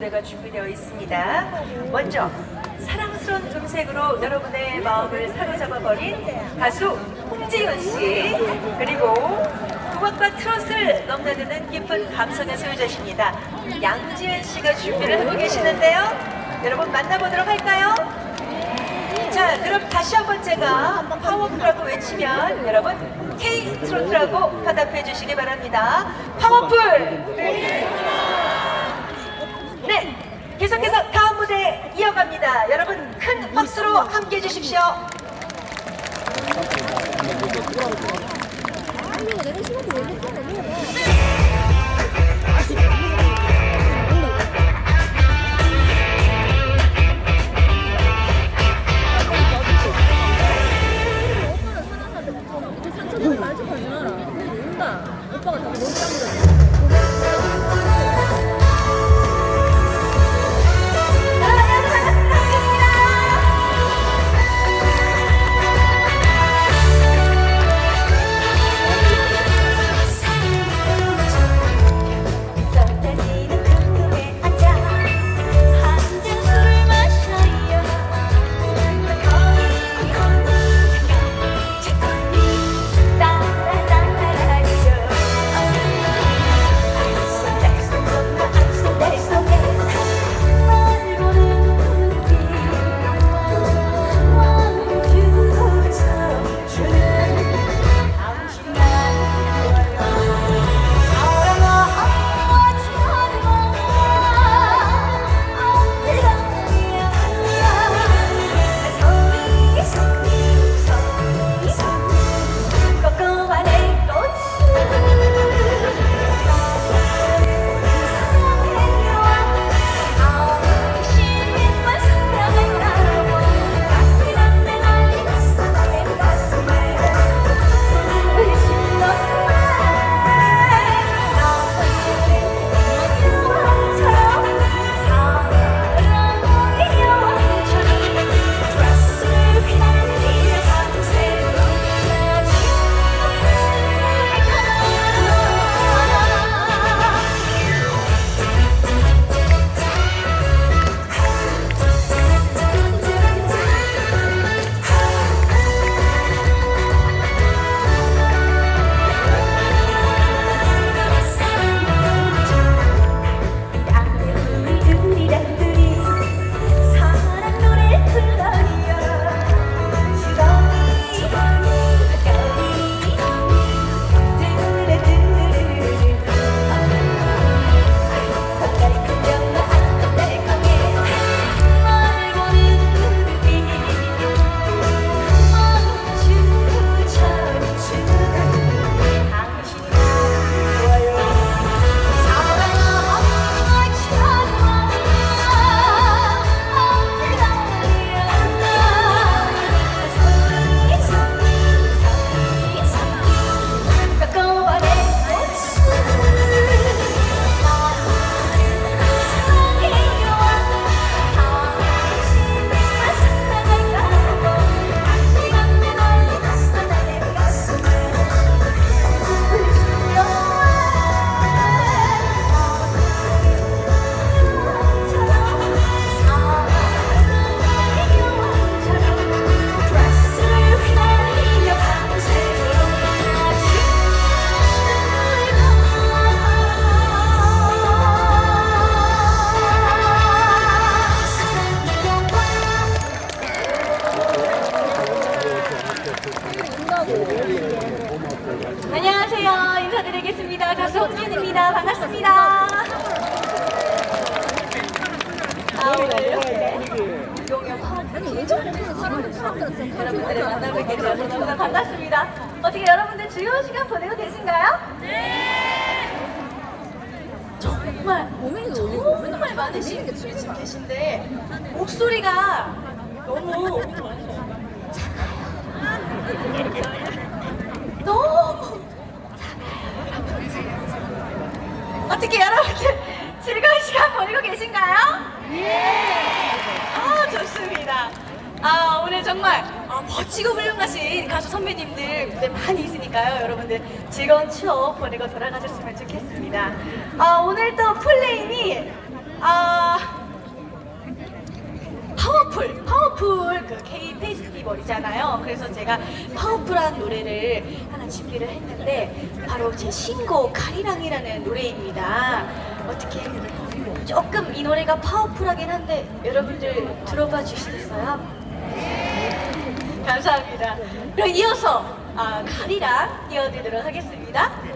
무대가 준비되어 있습니다. 먼저 사랑스러운 음색으로 여러분의 마음을 사로잡아버린 가수 홍지윤 씨 그리고 국악과 트롯을 넘나드는 깊은 감성의 소유자십니다. 양지은 씨가 준비를 하고 계시는데요. 여러분 만나보도록 할까요? 자, 그럼 다시 한번 제가 파워풀라고 외치면 여러분 K 트로트라고 화답해 주시기 바랍니다. 파워풀! 네, 계속해서 다음 무대 이어갑니다. 여러분 큰 박수로 함께 해 주십시오. 산책을 안녕하세요. 인사드리겠습니다. 가수 홍진입니다. 반갑습니다. 아, 사람들 여러분들을 만나뵙게 되어서 너무나 반갑습니다. 어떻게 여러분들 즐거운 시간 보내고 계신가요? 네! 정말 정말 많으신 분들이 지금 계신데 목소리가 너무. 너무 작아요. 어떻게 여러분들 즐거운 시간 보내고 계신가요? 예! 아 좋습니다. 아 오늘 정말 아, 멋지고 훌륭하신 가수 선배님들 무대 많이 있으니까요. 여러분들 즐거운 추억 보내고 돌아가셨으면 좋겠습니다. 아 오늘 또 풀네임이 아 파워풀 파워풀 그 K 페스티벌이잖아요. 그래서 제가 파워풀한 노래를 하나 준비를 했는데 바로 제 신곡 가리랑이라는 노래입니다. 어떻게 조금 이 노래가 파워풀하긴 한데 여러분들 들어봐 주시겠어요? 감사합니다. 그럼 이어서 아, 가리랑 띄워드리도록 하겠습니다.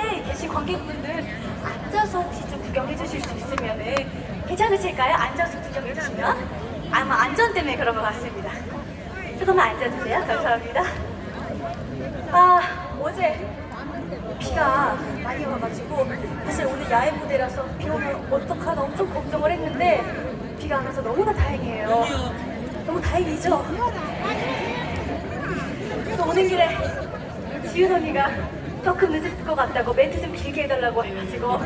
잔디에 계신 관객분들 앉아서 혹시 좀 구경해 주실 수 있으면은 괜찮으실까요? 앉아서 구경해 주시면? 아마 안전 때문에 그런 것 같습니다. 조금만 앉아주세요. 감사합니다. 아, 어제 비가 많이 와가지고 사실 오늘 야외 무대라서 비 오면 어떡하나 엄청 걱정을 했는데 비가 안 와서 너무나 다행이에요. 너무 다행이죠? 또 오는 길에 지은 언니가 조금 늦을 것 같다고 멘트 좀 길게 해달라고 해가지고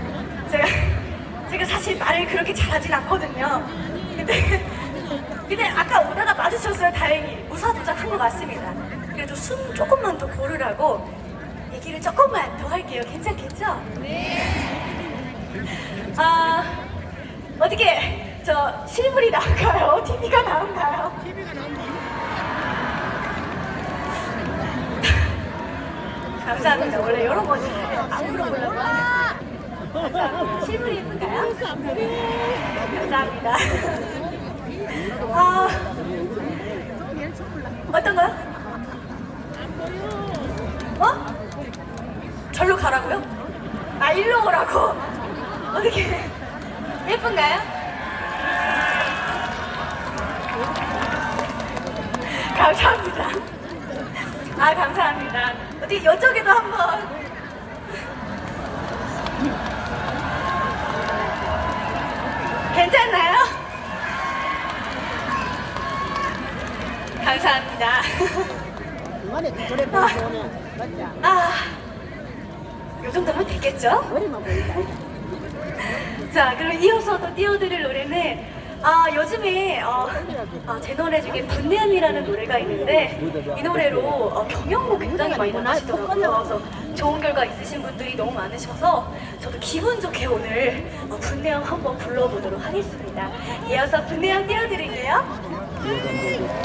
제가 제가 사실 말을 그렇게 잘하진 않거든요. 근데 근데 아까 오다가 마주쳤어요 다행히 무사도착한 것 같습니다. 그래도 숨 조금만 더 고르라고 얘기를 조금만 더 할게요. 괜찮겠죠? 네. 아 어떻게 저 실물이 나올까요? TV가 나올까요? 감사합니다. 원래. 안 물어보려고 하는데. 감사합니다. 실물이 예쁜가요? 감사합니다. 아, 어떤 거요? 어? 절로 가라고요? 아, 일로 오라고? 어떻게, 예쁜가요? 감사합니다. 아, 감사합니다. 어떻게 이쪽에도 한번. 괜찮나요? 감사합니다. 중간에 그 저래 보면 맞자. 아, 요 정도면 되겠죠? 머리만 보인다. 자, 그럼 이어서 또 띄워드릴 노래는 아 요즘에 어, 아, 제 노래 중에 분내음이라는 노래가 있는데 이 노래로 어, 경영도 굉장히 많이 나가시더라고요. 그래서 좋은 결과 있으신 분들이 너무 많으셔서 저도 기분 좋게 오늘 어, 분내음 한번 불러보도록 하겠습니다. 이어서 분내음 띄워드릴게요.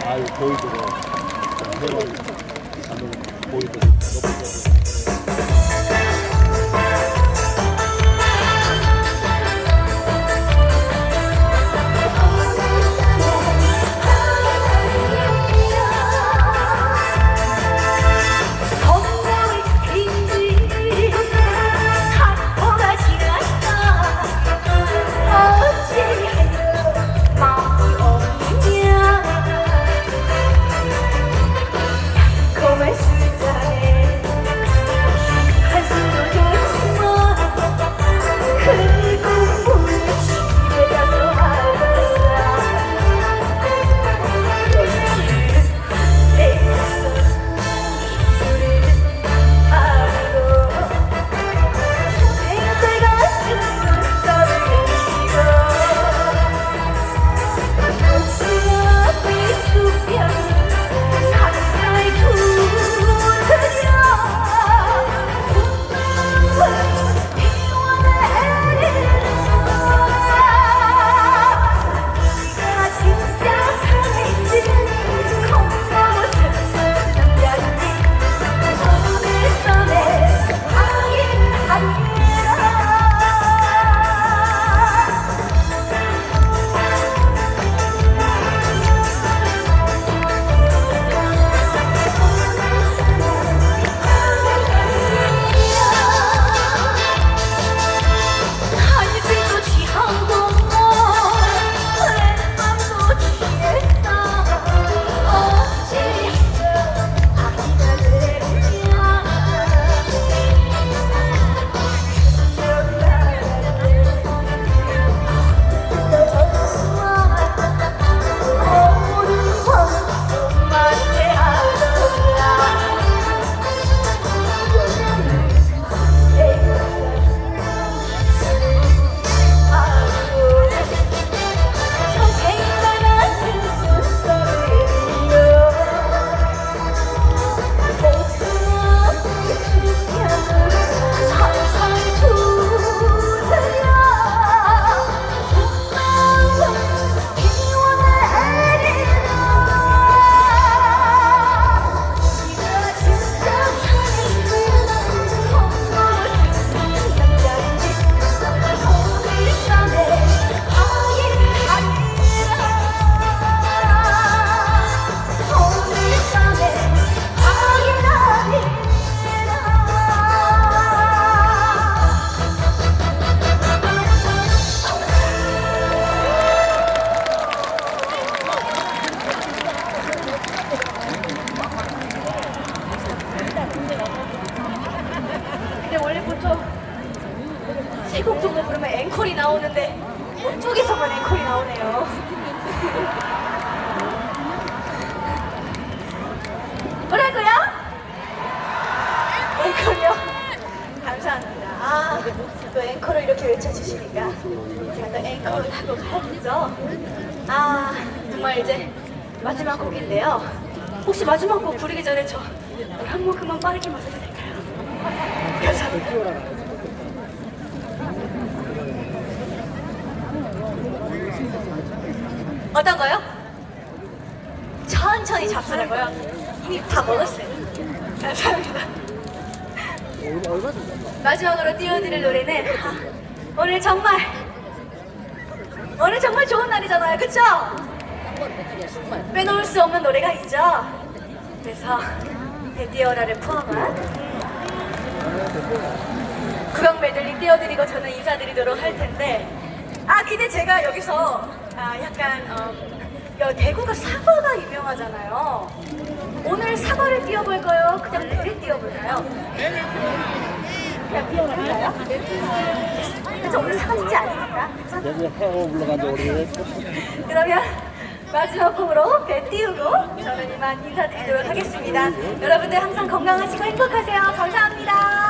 아유 보이도록 보이도록 앵콜이요? 감사합니다. 아, 또 앵콜을 이렇게 외쳐주시니까 제가 또 앵콜을 하고 가야겠죠? 아, 정말 이제 마지막 곡인데요. 혹시 마지막 곡 부르기 전에 저한 모금만 빠르게 마셔도 될까요? 감사합니다. 어떤 거요? 천천히 잡수라고요? 이미 다 먹었어요. 감사합니다. 마지막으로 띄워드릴 노래는 아, 오늘 정말 오늘 정말 좋은 날이잖아요, 그쵸? 빼놓을 수 없는 노래가 있죠. 그래서 베티어라를 포함한 구강 메들리 띄워드리고 저는 인사드리도록 할 텐데 아 근데 제가 여기서 아 약간 어, 여- 대구가 사과가 유명하잖아요. 오늘 사과를 띄워볼까요? 그냥 배를 띄워볼까요? 그냥 띄워볼까요? 그래서 오늘 사과 주지 않습니까? 그쵸? 여기 하고 올라간 지 오래됐어. 그러면 마지막 곡으로 배 띄우고 저는 이만 인사드리도록 하겠습니다. 여러분들 항상 건강하시고 행복하세요. 감사합니다.